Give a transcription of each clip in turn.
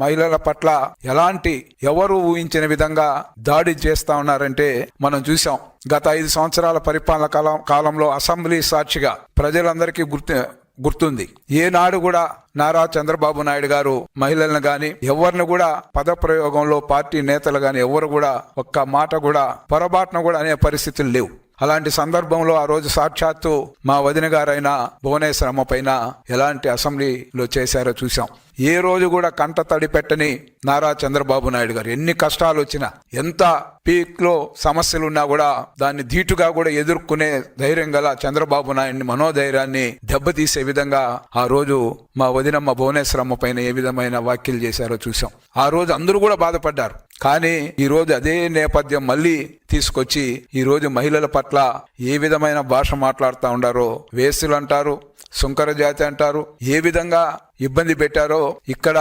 మహిళల పట్ల ఎలాంటి ఎవరు ఊహించిన విధంగా దాడి చేస్తా ఉన్నారంటే మనం చూసాం గత ఐదు సంవత్సరాల పరిపాలన కాలం కాలంలో అసెంబ్లీ సాక్షిగా ప్రజలందరికీ గుర్తు గుర్తుంది. ఏనాడు కూడా నారా చంద్రబాబు నాయుడు గారు మహిళలను గాని ఎవరిని కూడా పదప్రయోగంలో పార్టీ నేతలు గాని ఎవరు కూడా ఒక్క మాట కూడా పొరపాటున కూడా అనే పరిస్థితులు లేవు. అలాంటి సందర్భంలో ఆ రోజు సాక్షాత్తు మా వదిన గారైన భువనేశ్వరమ్మ పైన ఎలాంటి అసెంబ్లీలో చేశారో చూసాం ఏ రోజు కూడా కంట తడి పెట్టని నారా చంద్రబాబు నాయుడు గారు ఎన్ని కష్టాలు వచ్చినా ఎంత పీక్లో సమస్యలు ఉన్నా కూడా దాన్ని ధీటుగా కూడా ఎదుర్కొనే ధైర్యం గల చంద్రబాబు నాయుడిని మనోధైర్యాన్ని దెబ్బతీసే విధంగా ఆ రోజు మా వదినమ్మ భువనేశ్వరమ్మ పైన ఏ విధమైన వ్యాఖ్యలు చేశారో చూసాం ఆ రోజు అందరూ కూడా బాధపడ్డారు. కానీ ఈరోజు అదే నేపథ్యం మళ్ళీ తీసుకొచ్చి ఈరోజు మహిళల పట్ల ఏ విధమైన భాష మాట్లాడుతూ ఉండారో వేసులు అంటారు సుంకర జాతి అంటారు ఏ విధంగా ఇబ్బంది పెట్టారో ఇక్కడ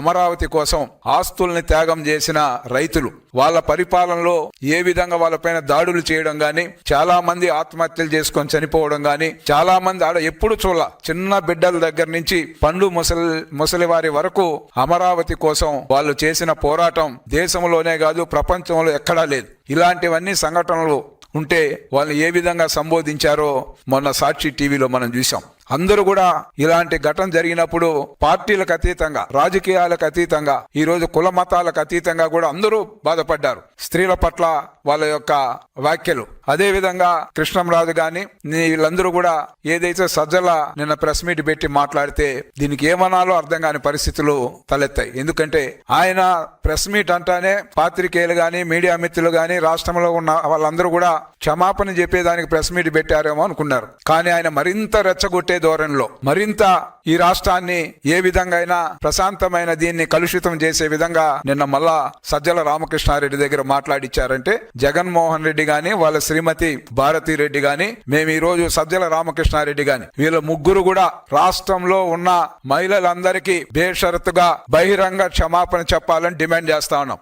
అమరావతి కోసం ఆస్తుల్ని త్యాగం చేసిన రైతులు. వాళ్ళ పరిపాలనలో ఏ విధంగా వాళ్ళపైన దాడులు చేయడం గాని చాలా మంది ఆత్మహత్యలు చేసుకొని చనిపోవడం గాని చాలా మంది ఆడ ఎప్పుడు చూడాల. చిన్న బిడ్డల దగ్గర నుంచి పండు ముసలి ముసలి వారి వరకు అమరావతి కోసం వాళ్ళు చేసిన పోరాటం దేశంలోనే కాదు ప్రపంచంలో ఎక్కడా లేదు. ఇలాంటివన్నీ సంఘటనలు ఉంటే వాళ్ళు ఏ విధంగా సంబోధించారో మొన్న సాక్షి టీవీలో మనం చూసాం అందరూ కూడా ఇలాంటి ఘటన జరిగినప్పుడు పార్టీలకు అతీతంగా రాజకీయాలకు అతీతంగా ఈ రోజు కుల మతాలకు అతీతంగా కూడా అందరూ బాధపడ్డారు. స్త్రీల పట్ల వాళ్ళ యొక్క వ్యాఖ్యలు. అదే విధంగా కృష్ణంరాజు గాని వీళ్ళందరూ కూడా ఏదైతే సజ్జల నిన్న ప్రెస్ మీట్ పెట్టి మాట్లాడితే దీనికి ఏమనాలో అర్థం కాని పరిస్థితులు తలెత్తాయి. ఎందుకంటే ఆయన ప్రెస్ మీట్ అంటానే పాత్రికేయులు గాని మీడియా మిత్రులు గాని రాష్ట్రంలో ఉన్న వాళ్ళందరూ కూడా క్షమాపణ చెప్పేదానికి ప్రెస్ మీట్ పెట్టారేమో అనుకున్నారు. కానీ ఆయన మరింత రెచ్చగొట్టే ధోరణిలో మరింత ఈ రాష్ట్రాన్ని ఏ విధంగా అయినా ప్రశాంతమైన దీన్ని కలుషితం చేసే విధంగా నిన్న మళ్ళా సజ్జల రామకృష్ణారెడ్డి దగ్గర మాట్లాడిచ్చారంటే జగన్మోహన్ రెడ్డి గాని వాళ్ళ శ్రీమతి భారతి రెడ్డి గాని మేము ఈ రోజు సజ్జల రామకృష్ణారెడ్డి గాని వీళ్ళ ముగ్గురు కూడా రాష్ట్రంలో ఉన్న మహిళలందరికీ బేషరతుగా బహిరంగ క్షమాపణ చెప్పాలని డిమాండ్ చేస్తా ఉన్నాం.